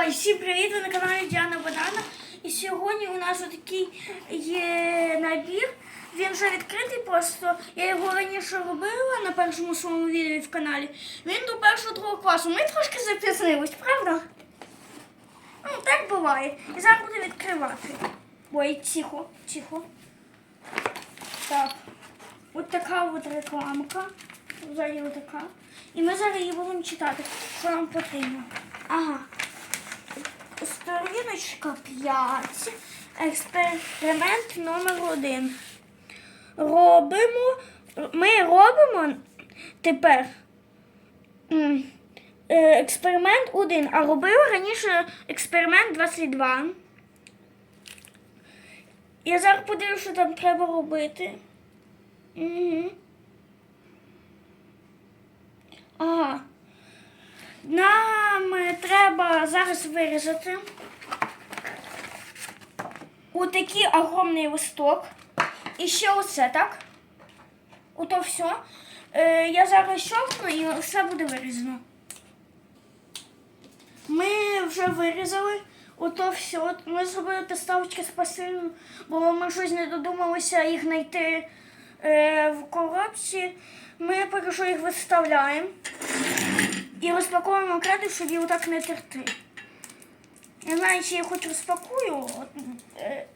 Ой, всім привіт! Ви на каналі Діана Богдана. І сьогодні у нас такий є набір. Він вже відкритий просто. Я його раніше робила на першому своєму відео в каналі. Він до першого другого класу. Ми трошки запізнились, правда? Ну, так буває. І зараз буду відкривати. Ой, тихо, тихо. Так. От така от рекламка. Взагалі така. І ми зараз її будемо читати, що нам потрібно. Ага. Сторіночка 5. Експеримент номер 1. Робимо. Ми робимо тепер е, експеримент 1, а робили раніше експеримент 22. Я зараз подивлюся, що там треба робити. Угу. Ага. Нам е, треба зараз вирізати отакий огромний листок. І ще оце, так? Ото все. Е, я зараз щовкну і все буде вирізано. Ми вже вирізали. Ото все. Ми зробили підставочки з пасилю, бо ми щось не додумалися їх знайти е, в коробці. Ми поки що їх виставляємо. І розпаковуємо кредит, щоб його так не терти. Я знаю, чи я хоч розпакую. Е,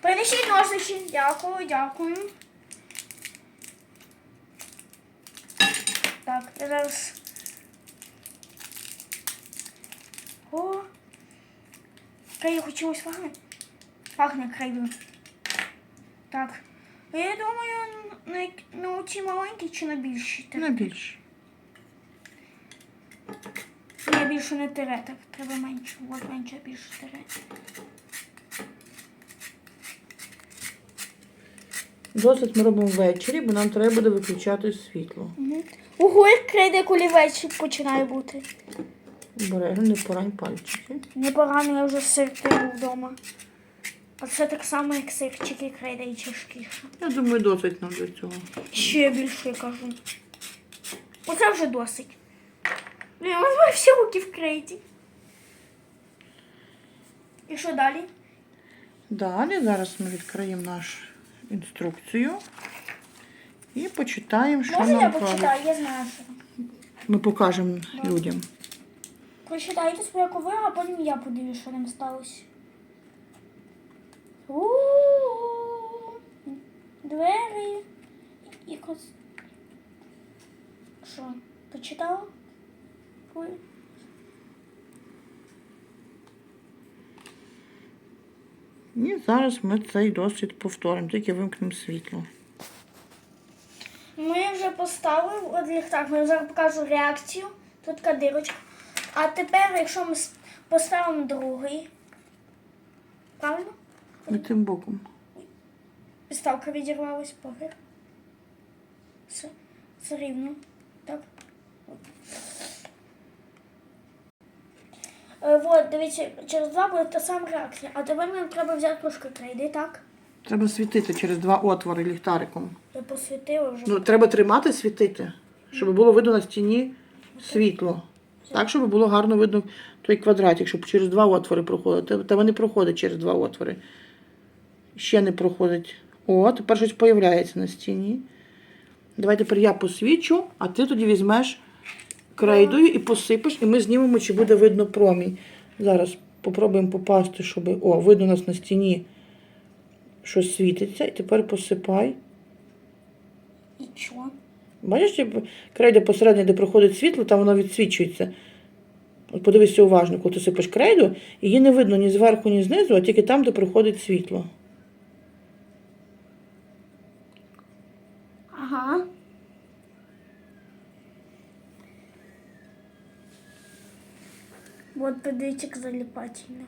Принесіть ножнички. Дякую, дякую. Так, я зараз. О! Крейду хоч чимось пахне? Пахне крейду. Так. Я думаю, на, на ці маленькі чи на більші? На більше. Я більше не тере, так треба менше. От менше більше тере. Досить ми робимо ввечері, бо нам треба буде виключати світло. Угу. Ого, як крейде кулівець починає бути. Обережно, не порань пальчики. Непогано, я вже сиртиву вдома. А це так само, як сирчики крейда і тяжкіше. Я думаю, досить нам до цього. Ще більше я кажу. Оце вже досить. Ну, маю всі руки в крейді. І що далі? Далі зараз ми відкриємо нашу інструкцію і почитаємо, що Можна я кажуть. почитаю? Я знаю, що там. Ми покажемо людям. Прочитайте спочатку ви, а потім я подивлюсь, що там сталося. У-у-у. Двері. І кос. Що? Почитала? Ой. І зараз ми цей досвід повторимо, тільки вимкнемо світло. Ми вже поставили от ліхтар, я зараз покажу реакцію. Тут така дирочка. А тепер, якщо ми поставимо другий. Правильно? І тим боком. Підставка відірвалась, похер. Все, все рівно. Так. Е, вот, дивіться, через два буде та сама реакція. А тепер нам треба взяти трошки крейди, так? Треба світити через два отвори ліхтариком. Я посвітила вже. Ну, треба тримати, світити, щоб було видно на стіні світло. Так, щоб було гарно видно той квадратик, щоб через два отвори проходити. Та вони проходять через два отвори. Ще не проходить. О, тепер щось появляється на стіні. Давай тепер я посвічу, а ти тоді візьмеш крейдою і посипеш, і ми знімемо, чи буде видно промінь. Зараз попробуємо попасти, щоб. О, видно у нас на стіні щось світиться. І тепер посипай. І що? Бачиш, крейда посередині, де проходить світло, там воно відсвічується. От подивися уважно, коли ти сипеш крейду, її не видно ні зверху, ні знизу, а тільки там, де проходить світло. Ага. Вот подивіться, заліпательно.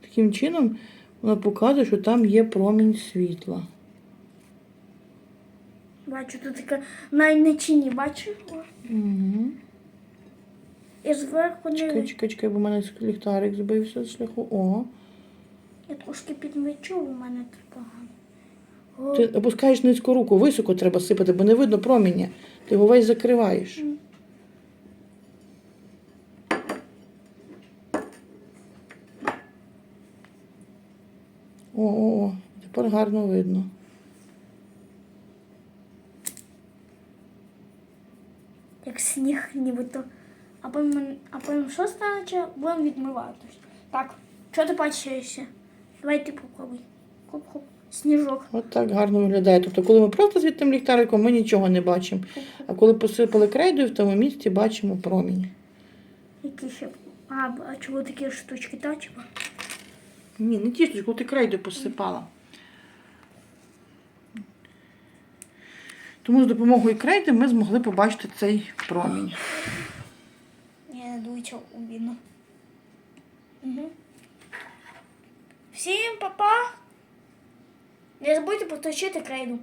Таким чином воно показує, що там є промінь світла. Бачу, тут навіть на чині, бачу? Угу. І зверху не Чекай, чекай, чекай, бо в мене ліхтарик збився з шляху. О. Я трошки підмечу, у мене тут погано. Ти опускаєш низьку руку, високо треба сипати, бо не видно проміння. Ти його весь закриваєш. О, о, о, тепер гарно видно. Як сніг нібито. А потім, а потім що станеться, будемо відмиватись. Так, що ти бачиш ще? Давай ти попробуй. Хоп-хоп. Сніжок. От так гарно виглядає. Тобто, коли ми просто світимо ліхтариком, ми нічого не бачимо. А коли посипали крейдою, в тому місці бачимо промінь. Які ще. А, а чого такі штучки, та типа? Ні, не тісточку, ти крейду посипала. Тому з допомогою крейди ми змогли побачити цей промінь. Я дуйся обідно. Угу. Всім па-па. Не забудьте поточити крейду.